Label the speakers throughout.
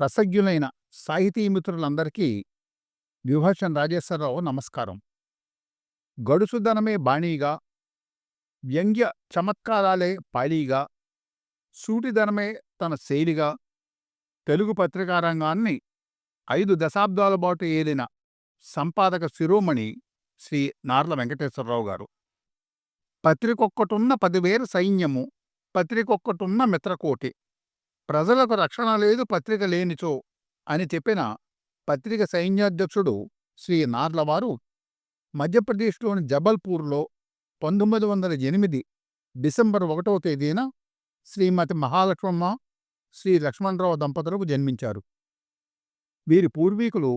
Speaker 1: ప్రసజ్ఞులైన సాహితీ మిత్రులందరికీ విభూషణ్ రాజేశ్వరరావు నమస్కారం. గడుసుదనమే బాణీగా వ్యంగ్య చమత్కారాలే పాళీగా సూటిదనమే తన శైలిగా తెలుగు పత్రికారంగాన్ని ఐదు దశాబ్దాల పాటు ఏలిన సంపాదక శిరోమణి శ్రీ నార్ల వెంకటేశ్వరరావు గారు. పత్రికొక్కటున్న పదివేల సైన్యము పత్రికొక్కటున్న మిత్రకోటి ప్రజలకు రక్షణ లేదు పత్రిక లేనిచో అని చెప్పిన పత్రిక సైన్యాధ్యక్షుడు శ్రీ నార్లవారు మధ్యప్రదేశ్లోని జబల్పూర్లో పంతొమ్మిది వందల ఎనిమిది డిసెంబర్ ఒకటవ తేదీన శ్రీమతి మహాలక్ష్మమ్మ శ్రీ లక్ష్మణరావు దంపతులకు జన్మించారు. వీరి పూర్వీకులు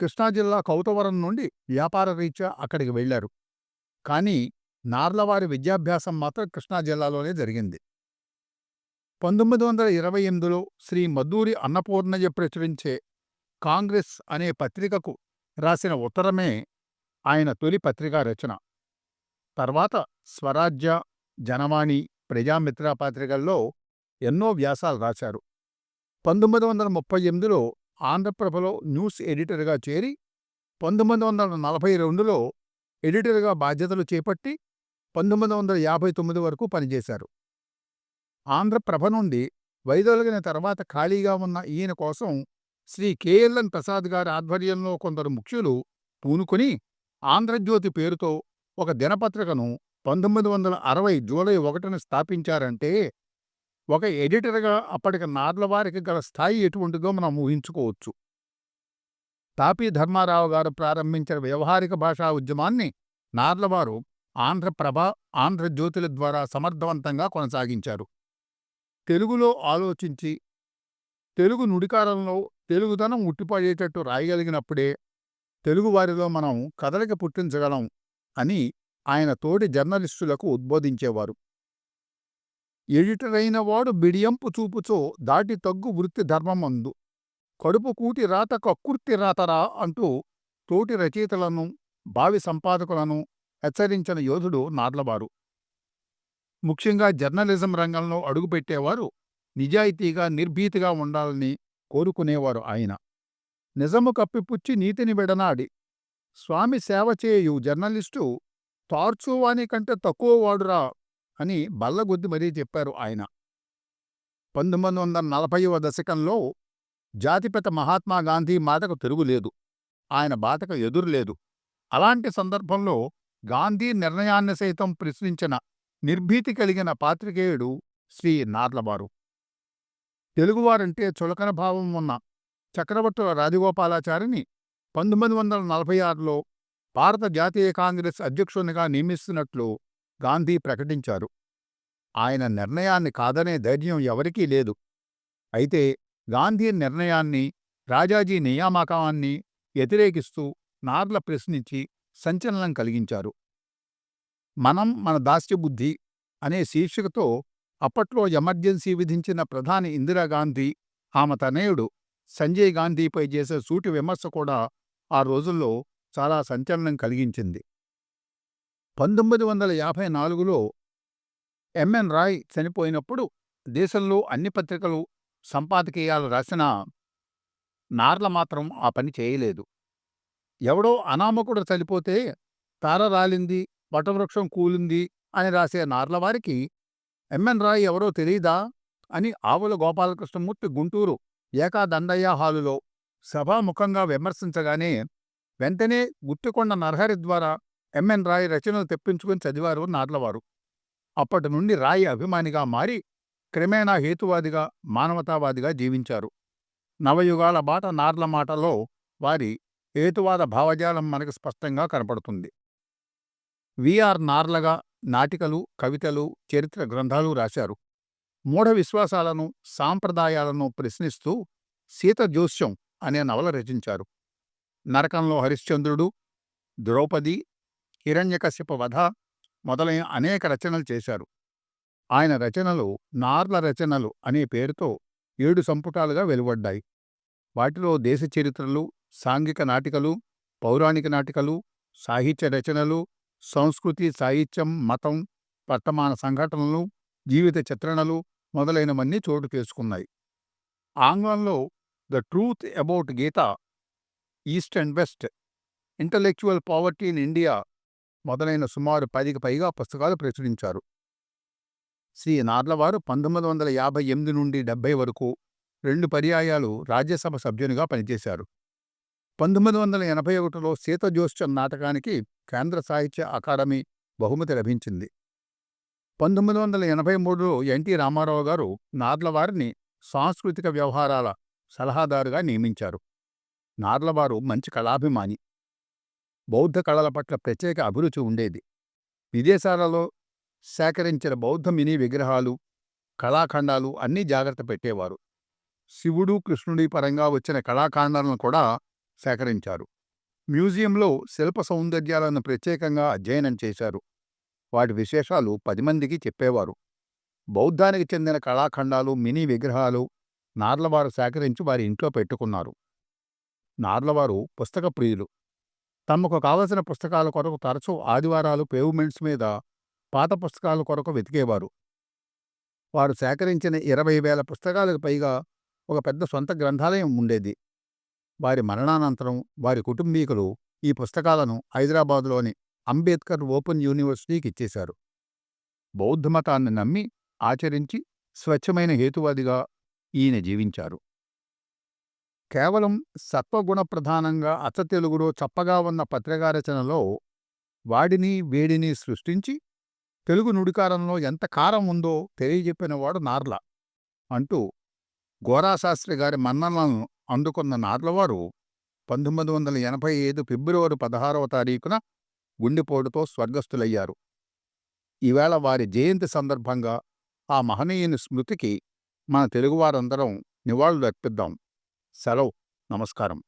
Speaker 1: కృష్ణా జిల్లా కౌతవరం నుండి వ్యాపార రీత్యా అక్కడికి వెళ్ళారు కానీ నార్లవారి విద్యాభ్యాసం మాత్రం కృష్ణా జిల్లాలోనే జరిగింది. పంతొమ్మిది వందల ఇరవై ఎనిమిదిలో శ్రీ మధూరి అన్నపూర్ణయ్య ప్రచురించే కాంగ్రెస్ అనే పత్రికకు రాసిన ఉత్తరమే ఆయన తొలి పత్రికా రచన. తర్వాత స్వరాజ్య జనవాణి ప్రజామిత్ర పత్రికల్లో ఎన్నో వ్యాసాలు రాశారు. పంతొమ్మిది వందల ముప్పై ఎనిమిదిలో ఆంధ్రప్రభలో న్యూస్ ఎడిటర్గా చేరి పంతొమ్మిది వందల నలభై రెండులో ఎడిటర్గా బాధ్యతలు చేపట్టి పంతొమ్మిది వందల యాభై తొమ్మిది వరకు పనిచేశారు. ఆంధ్రప్రభ నుండి వైదొలగిన తర్వాత ఖాళీగా ఉన్న ఈయన కోసం శ్రీ కేఎల్ఎన్ ప్రసాద్ గారి ఆధ్వర్యంలో కొందరు ముఖ్యులు పూనుకొని ఆంధ్రజ్యోతి పేరుతో ఒక దినపత్రికను పంతొమ్మిది వందల అరవై జూలై ఒకటిన స్థాపించారంటే ఒక ఎడిటర్గా అప్పటికి నార్లవారికి గల స్థాయి ఎటువంటిదో మనం ఊహించుకోవచ్చు. తాపీ ధర్మారావు గారు ప్రారంభించిన వ్యవహారిక భాషా ఉద్యమాన్ని నార్లవారు ఆంధ్రప్రభ ఆంధ్రజ్యోతుల ద్వారా సమర్థవంతంగా కొనసాగించారు. తెలుగులో ఆలోచించి తెలుగు నుడికారంలో తెలుగుదనం ఉట్టిపడేటట్టు రాయగలిగినప్పుడే తెలుగువారిలో మనం కదలిక పుట్టించగలం అని ఆయన తోటి జర్నలిస్టులకు ఉద్బోధించేవారు. ఎడిటరైన వాడు బిడియంపు చూపుచో దాటి తగ్గు వృత్తి ధర్మమందు కడుపు కూటి రాత కక్కుర్తి రాతరా అంటూ తోటి రచయితలను భావి సంపాదకులను హెచ్చరించిన యోధుడు నార్లవారు ముఖ్యంగా జర్నలిజం రంగంలో అడుగుపెట్టేవారు నిజాయితీగా నిర్భీతిగా ఉండాలని కోరుకునేవారు ఆయన. నిజము కప్పిపుచ్చి నీతిని విడనాడి స్వామి సేవ చేయు జర్నలిస్టు తార్చువాని కంటే తక్కువ వాడురా అని బల్లగొద్ది మరీ చెప్పారు ఆయన. పంతొమ్మిది వందల నలభైవ దశకంలో జాతిపిత మహాత్మా గాంధీ మాటకు తిరుగులేదు. ఆయన బాటకు ఎదురులేదు. అలాంటి సందర్భంలో గాంధీ నిర్ణయాన్ని సైతం ప్రశ్నించిన నిర్భీతి కలిగిన పాత్రికేయుడు శ్రీ నార్లవారు తెలుగువారంటే చులకన భావం ఉన్న చక్రవర్తుల రాజగోపాలాచారిని పంతొమ్మిది వందల నలభై ఆరులో భారత జాతీయ కాంగ్రెస్ అధ్యక్షునిగా నియమిస్తున్నట్లు గాంధీ ప్రకటించారు. ఆయన నిర్ణయాన్ని కాదనే ధైర్యం ఎవరికీ లేదు. అయితే గాంధీ నిర్ణయాన్ని రాజాజీ నియామకాన్ని వ్యతిరేకిస్తూ నార్ల ప్రశ్నించి సంచలనం కలిగించారు. మనం మన దాస్యబుద్ధి అనే శీర్షికతో అప్పట్లో ఎమర్జెన్సీ విధించిన ప్రధాని ఇందిరాగాంధీ ఆమె తనయుడు సంజయ్ గాంధీపై చేసే సూటి విమర్శ కూడా ఆ రోజుల్లో చాలా సంచలనం కలిగించింది. పంతొమ్మిది వందల యాభై నాలుగులో ఎంఎన్ రాయ్ చనిపోయినప్పుడు దేశంలో అన్ని పత్రికలు సంపాదకీయాలు రాసిన నార్ల మాత్రం ఆ పని చేయలేదు. ఎవడో అనామకుడు చనిపోతే తార రాలింది వటవృక్షం కూలింది అని రాసే నార్లవారికి ఎంఎన్ రాయ్ ఎవరో తెలీదా? అని ఆవుల గోపాలకృష్ణమూర్తి గుంటూరు ఏకాదండయ్య హాలులో సభాముఖంగా విమర్శించగానే వెంటనే గుత్తికొండ నరహరి ద్వారా ఎంఎన్ రాయ్ రచనలు తెప్పించుకుని చదివారు నార్లవారు. అప్పటి నుండి రాయ్ అభిమానిగా మారి క్రమేణా హేతువాదిగా మానవతావాదిగా జీవించారు. నవయుగాల బాట నార్ల మాటలో వారి హేతువాద భావజాలం మనకు స్పష్టంగా కనపడుతుంది. విఆర్ నార్లగా నాటికలు కవితలు చరిత్ర గ్రంథాలు రాశారు. మూఢ విశ్వాసాలను సాంప్రదాయాలను ప్రశ్నిస్తూ సీత జోస్యం అనే నవల రచించారు. నరకంలో హరిశ్చంద్రుడు ద్రౌపది హిరణ్యకశ్యప వధ మొదలైన అనేక రచనలు చేశారు. ఆయన రచనలు నార్ల రచనలు అనే పేరుతో ఏడు సంపుటాలుగా వెలువడ్డాయి. వాటిలో దేశ చరిత్రలు సాంఘిక నాటికలు పౌరాణిక నాటికలు సాహిత్య రచనలు సంస్కృతి సాహిత్యం మతం వర్తమాన సంఘటనలు జీవిత చిత్రణలు మొదలైనవన్నీ చోటు చేసుకున్నాయి. ఆంగ్లంలో the truth about Gita east and west intellectual poverty in India మొదలైన సుమారు పదికి పైగా పుస్తకాలు ప్రచురించారు. శ్రీ నార్లవారు పంతొమ్మిది వందల యాభై ఎనిమిది నుండి డెబ్బై వరకు రెండు పర్యాయాలు రాజ్యసభ సభ్యునిగా పనిచేశారు. పంతొమ్మిది వందల ఎనభై ఒకటిలో సీతజోష్యం నాటకానికి కేంద్ర సాహిత్య అకాడమీ బహుమతి లభించింది. పంతొమ్మిది వందల ఎనభై మూడులో ఎన్టీ రామారావు గారు నార్లవారిని సాంస్కృతిక వ్యవహారాల సలహాదారుగా నియమించారు. నార్లవారు మంచి కళాభిమాని. బౌద్ధ కళల పట్ల ప్రత్యేక అభిరుచి ఉండేది. విదేశాలలో సేకరించిన బౌద్ధ మినీ విగ్రహాలు కళాఖండాలు అన్నీ జాగ్రత్త పెట్టేవారు. శివుడు కృష్ణుడి పరంగా వచ్చిన కళాఖండాలను కూడా సేకరించారు. మ్యూజియంలో శిల్ప సౌందర్యాలను ప్రత్యేకంగా అధ్యయనం చేశారు. వాటి విశేషాలు పది మందికి చెప్పేవారు. బౌద్ధానికి చెందిన కళాఖండాలు మినీ విగ్రహాలు నార్లవారు సేకరించి వారి ఇంట్లో పెట్టుకున్నారు. నార్లవారు పుస్తక ప్రియులు. తమకు కావలసిన పుస్తకాల కొరకు తరచూ ఆదివారాలు పేవ్మెంట్స్ మీద పాత పుస్తకాల కొరకు వెతికేవారు. వారు సేకరించిన ఇరవై వేల పుస్తకాలకు పైగా ఒక పెద్ద సొంత గ్రంథాలయం ఉండేది. వారి మరణానంతరం వారి కుటుంబీకులు ఈ పుస్తకాలను హైదరాబాదులోని అంబేద్కర్ ఓపెన్ యూనివర్సిటీకి ఇచ్చేశారు. బౌద్ధమతాన్ని నమ్మి ఆచరించి స్వచ్ఛమైన హేతువాదిగా ఈయన జీవించారు. కేవలం సత్వగుణ ప్రధానంగా అచ్చ చప్పగా ఉన్న పత్రికా రచనలో వాడిని వేడిని సృష్టించి తెలుగు నుడికారంలో ఎంత కారం ఉందో తెలియజెప్పినవాడు నార్ల అంటూ గోరాశాస్త్రి గారి మన్ననలను అందుకున్న నార్లవారు పంతొమ్మిది వందల ఎనభై ఐదు ఫిబ్రవరి పదహారవ తారీఖున గుండెపోటుతో స్వర్గస్థులయ్యారు. ఈవేళ వారి జయంతి సందర్భంగా ఆ మహనీయుని స్మృతికి మన తెలుగువారందరం నివాళులర్పిద్దాం. సెలవు. నమస్కారం.